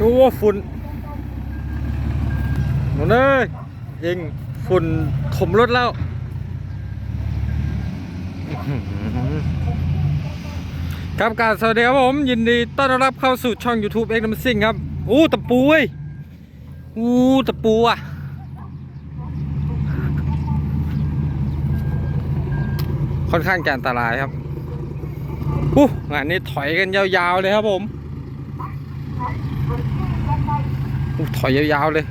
ดูว่าฝุ่นหนูเอ้ยยิงฝุ่นถมรถแล้วครับการสวัสดีครับผม ยินดีต้อนรับเข้าสู่ช่อง YouTube X n u m b e r s i n g ครับอู้ตะปูเว้ยอู้ตะปูอะค่อนข้างจะอันตรายครับอู้งานนี้ถอยกันยาวๆเลยครับผมอ ถอยยาวๆเลย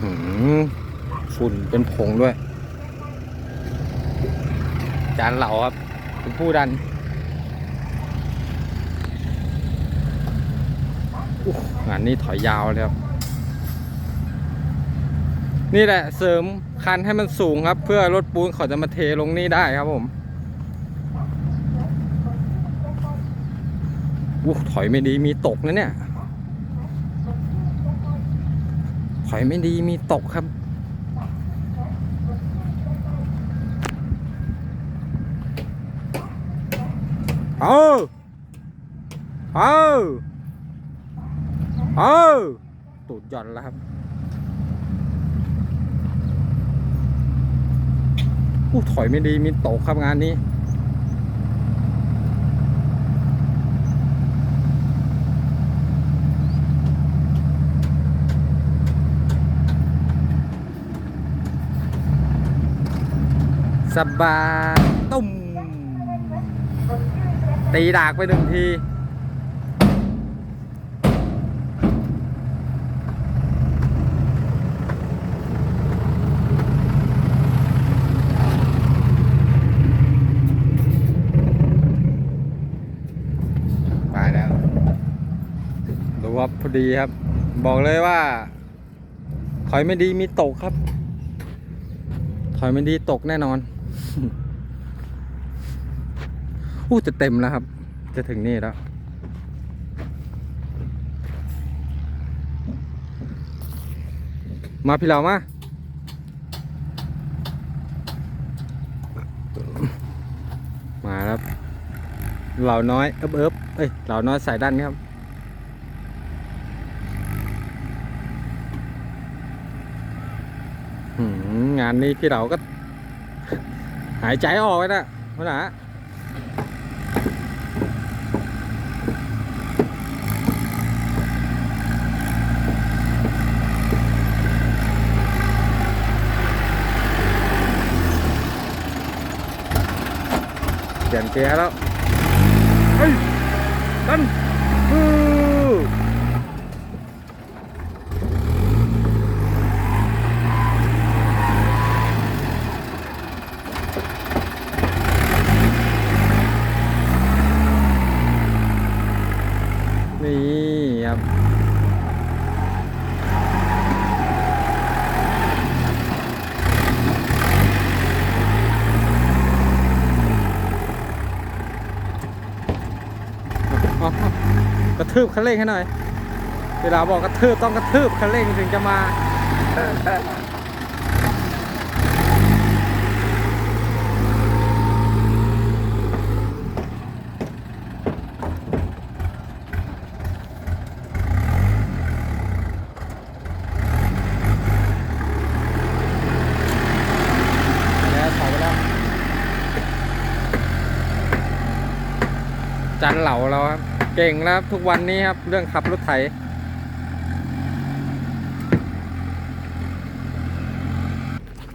หือฝุ่นเป็นผงด้วย จานเหล่าครับเป็นผู้ดัน งานนี้ถอยยาวเลยครับ นี่แหละเสริมคันให้มันสูงครับ เพื่อรถปูนเขาจะมาเทลงนี่ได้ครับผม อู้ถอยไม่ดีมีตกนะเนี่ย ถอยไม่ดีมีตกครับ เอาเอาเอาตูดหย่อนแล้วครับอู้ถอยไม่ดีมีตกครับงานนี้ สบายตุ้มตีดากไปหนึ่งที ไปแล้วดูว่าพอดีครับ บอกเลยว่า ถอยไม่ดีมีตกครับ ถอยไม่ดีตกแน่นอน อู้จะเต็มแล้วครับ จะถึงนี่แล้ว มาพี่เหล่ามามาแล้วเหล่าน้อยเอิบเอิบเอ้ย เหล่าน้อยสายด้านครับหืมงานนี้พี่เราก็ หายใจออกไปนะพ่อหนาเปลี่ยนเกียร์แล้วเฮ้ยดันฮู้นี่ครับ เอาเอากระ ทืบคันเร่งให้หน่อย เวลาบอกกระทืบต้องกระทืบคันเร่งถึงจะมาแล้วถอยไปแล้วจันเหล่าเราครับ เก่งแล้วทุกวันนี้ครับ เรื่องขับรถไถ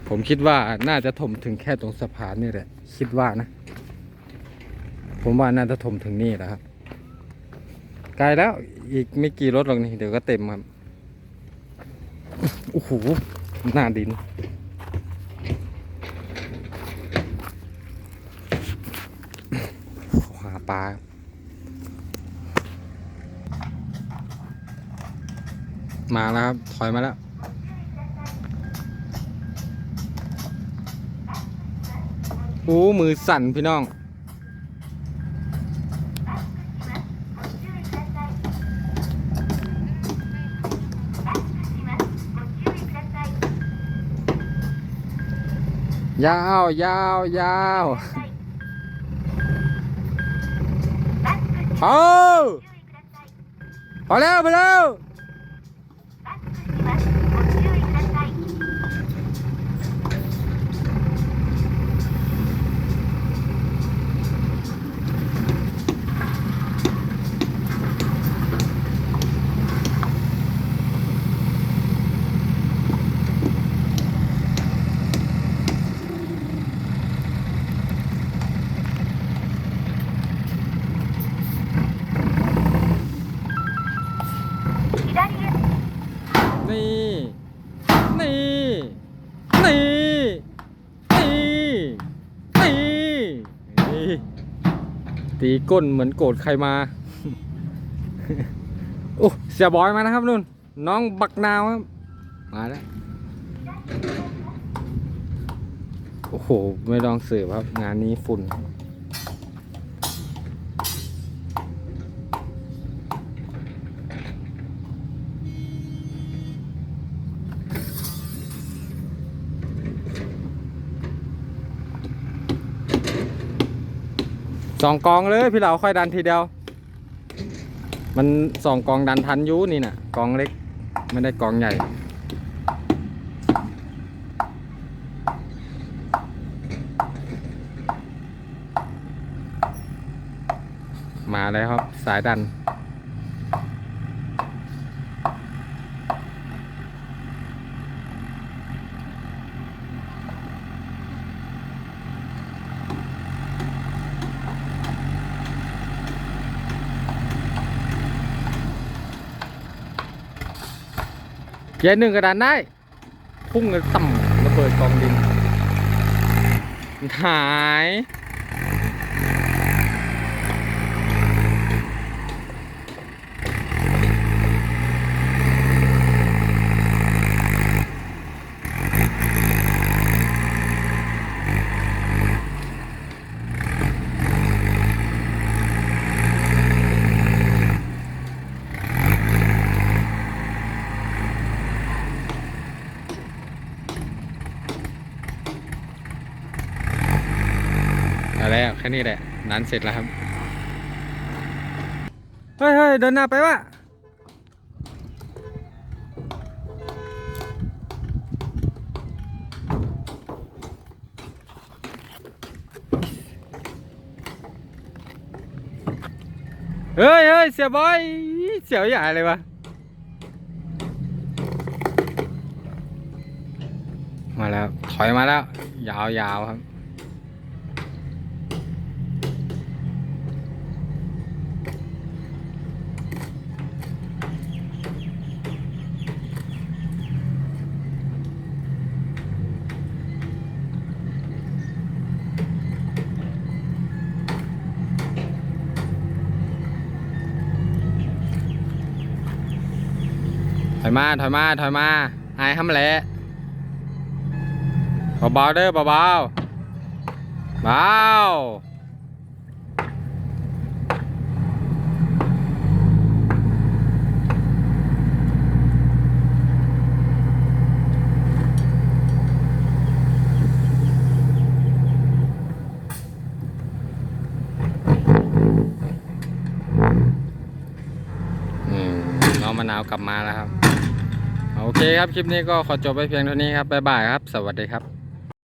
ผมคิดว่าน่าจะถมถึงแค่ตรงสะพานนี่แหละ คิดว่านะ ผมว่าน่าจะถมถึงนี่แหละครับไกลแล้วอีกไม่กี่รถหรอกนี่เดี๋ยวก็เต็มครับโอ้โหหน้าดิน หาปลา มาแล้วครับ ถอยมาแล้ว โอ้ มือสั่นพี่น้อง ยาวยาวยาวพอพอแล้วไปแล้ว นี่ นี่ นี่ นี่ นี่ ตีก้นเหมือนโกรธใครมา โอ้ เสียบอยมานะครับนุ่น น้องบักนาวครับ มาแล้ว โอ้โห ไม่ลองสืบครับ งานนี้ฝุ่น สองกองเลยพี่เหลาค่อยดันทีเดียว มันสองกองดันทันยูนี่น่ะกองเล็กไม่ได้กองใหญ่ มาแล้วครับสายดัน เยร์หนึ่งกระดานได้ พุ่งกันต่ำระเบิดกองดินหาย นี้แหละนันเสร็จแล้วครับ เฮ้ยเฮ้ยเดินหน้าไปวะเฮ้ยเฮ้ยเสียบอยเสียวใหญ่เลยวะมาแล้ว ถอยมาแล้ว ยาวๆครับ อยมาถอยมาถอยมาอายห้ำแหละเบาๆเด้อเบาๆเบาอืมน้องมะนาวกลับมาแล้วครับ โอเคครับ คลิปนี้ก็ขอจบไปเพียงเท่านี้ครับ บ๊ายบายครับ สวัสดีครับ